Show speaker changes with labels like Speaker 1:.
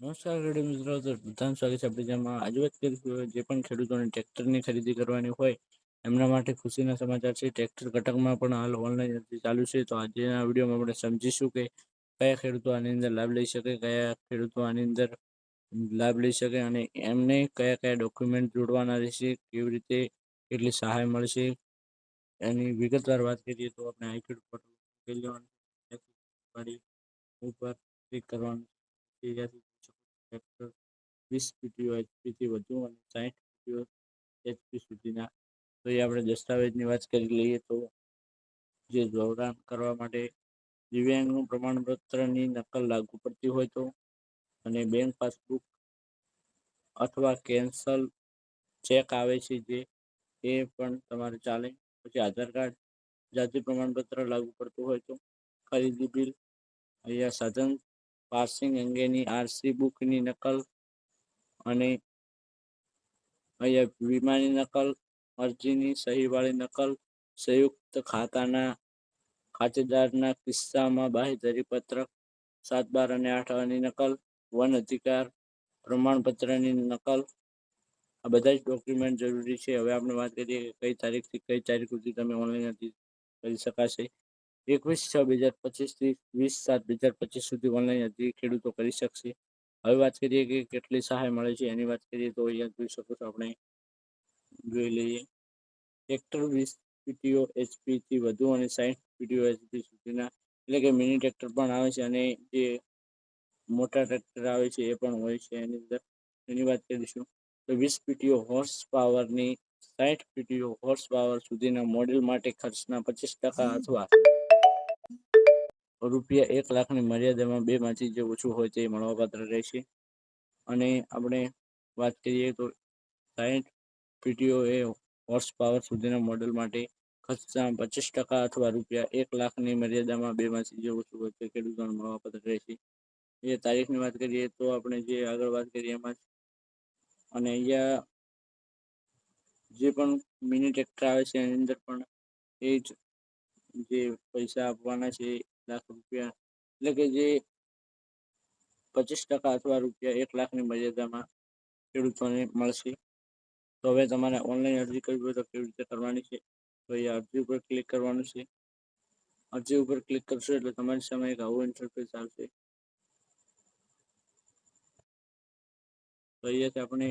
Speaker 1: નમસ્કાર ખેડૂત મિત્રો તો પ્રધાન સ્વાગત છે. આપણે જેમાં આજે વાત કરીશું જે પણ ખેડૂતોને ટ્રેક્ટરની ખરીદી કરવાની હોય, એમના માટે ખુશીના સમાચાર છે. ટ્રેક્ટર ઘટકમાં પણ હાલ ઓનલાઈન અરજી ચાલુ છે. તો આજના વિડીયોમાં આપણે સમજીશું કે કયા ખેડૂતો આની અંદર લાભ લઈ શકે, કયા ખેડૂતો આની અંદર લાભ લઈ શકે અને એમને કયા કયા ડોક્યુમેન્ટ જોડવાના રહેશે, કેવી રીતે કેટલી સહાય મળશે. એની વિગતવાર વાત કરીએ તો આપણે આઈ ખેડૂત લેવાનું ઉપર ક્લિક કરવાનું છે ટ્રેક્ટર વીસ પીટીઓ એચપીથી વધુ અને સાહીઠ પીટીઓ એચપી સુધીના. તો એ આપણે દસ્તાવેજની વાત કરી લઈએ તો જે દોરાણ કરવા માટે દિવ્યાંગનું પ્રમાણપત્રની નકલ લાગુ પડતી હોય તો અને બેંક પાસબુક અથવા કેન્સલ ચેક આવે છે જે, એ પણ તમારે ચાલે. પછી આધાર કાર્ડ, જાતિ પ્રમાણપત્ર લાગુ પડતું હોય તો ખરીદી બિલ, અહીંયા સાધન પાસિંગ અંગેની આરસી બુકની નકલ અને અહીંયા વીમાની નકલ, અરજીની સહીવાળી નકલ, સંયુક્ત ખાતાના ખાતેદારના કિસ્સામાં બાહેધરી પત્રક સાત બાર અને આઠની નકલ, વન અધિકાર, પ્રમાણપત્રની નકલ. આ બધા જ ડોક્યુમેન્ટ જરૂરી છે. હવે આપણે વાત કરીએ કે કઈ તારીખથી કઈ તારીખ સુધી તમે ઓનલાઈન અરજી કરી શકાશે. એકવીસ, છ બે હજાર પચીસથી વીસ, સાત બે હજાર પચીસ સુધી ઓનલાઈન અરજી ખેડૂતો કરી શકશે. હવે વાત કરીએ કે કેટલી સહાય મળે છે એની વાત કરીએ તો અહીંયા જોઈ શકો છો આપણે. જોઈ લઈએ. ટ્રેક્ટર વીસ પીટીઓ એચપીથી વધુ અને સાઠ પીટીઓ એચપી સુધીના એટલે કે મિની ટ્રેક્ટર પણ આવે છે અને જે મોટા ટ્રેક્ટર આવે છે એ પણ હોય છે એની અંદર. એની વાત કરીશું તો વીસ પીટીઓ હોર્સ પાવરની સાઠ પીટીઓ હોર્સ પાવર સુધીના મોડેલ માટે ખર્ચના પચીસ ટકા અથવા રૂપિયા એક લાખની મર્યાદામાં બેમાંથી જે ઓછું હોય તે મળવાપાત્ર રહેશે. અને આપણે વાત કરીએ તો સાઠ પીટીઓ એ હોર્સ પાવર સુધીના મોડેલ માટે ખર્ચના પચીસ ટકા અથવા રૂપિયા એક લાખની મર્યાદામાં બેમાંથી જે ઓછું હોય તે ખેડૂતોને મળવાપાત્ર રહેશે. એ તારીખની વાત કરીએ તો આપણે જે આગળ વાત કરીએ એમાં અને અહીંયા જે પણ મિની ટ્રેક્ટર આવે છે એની અંદર પણ એ જ જે પૈસા આપવાના છે લાખ રૂપિયા, એટલે કે જે પચીસ ટકા અથવા રૂપિયા એક લાખની મર્યાદામાં ખેડૂતોને મળશે. તો હવે તમારે ઓનલાઈન અરજી કરવી હોય તો કેવી રીતે કરવાની છે? તો એ અરજી ઉપર ક્લિક કરવાનું છે. અરજી ઉપર ક્લિક કરશો એટલે તમારી સામે એક આવું ઇન્ટરફેસ આવશે. તો અહીંયાથી આપણે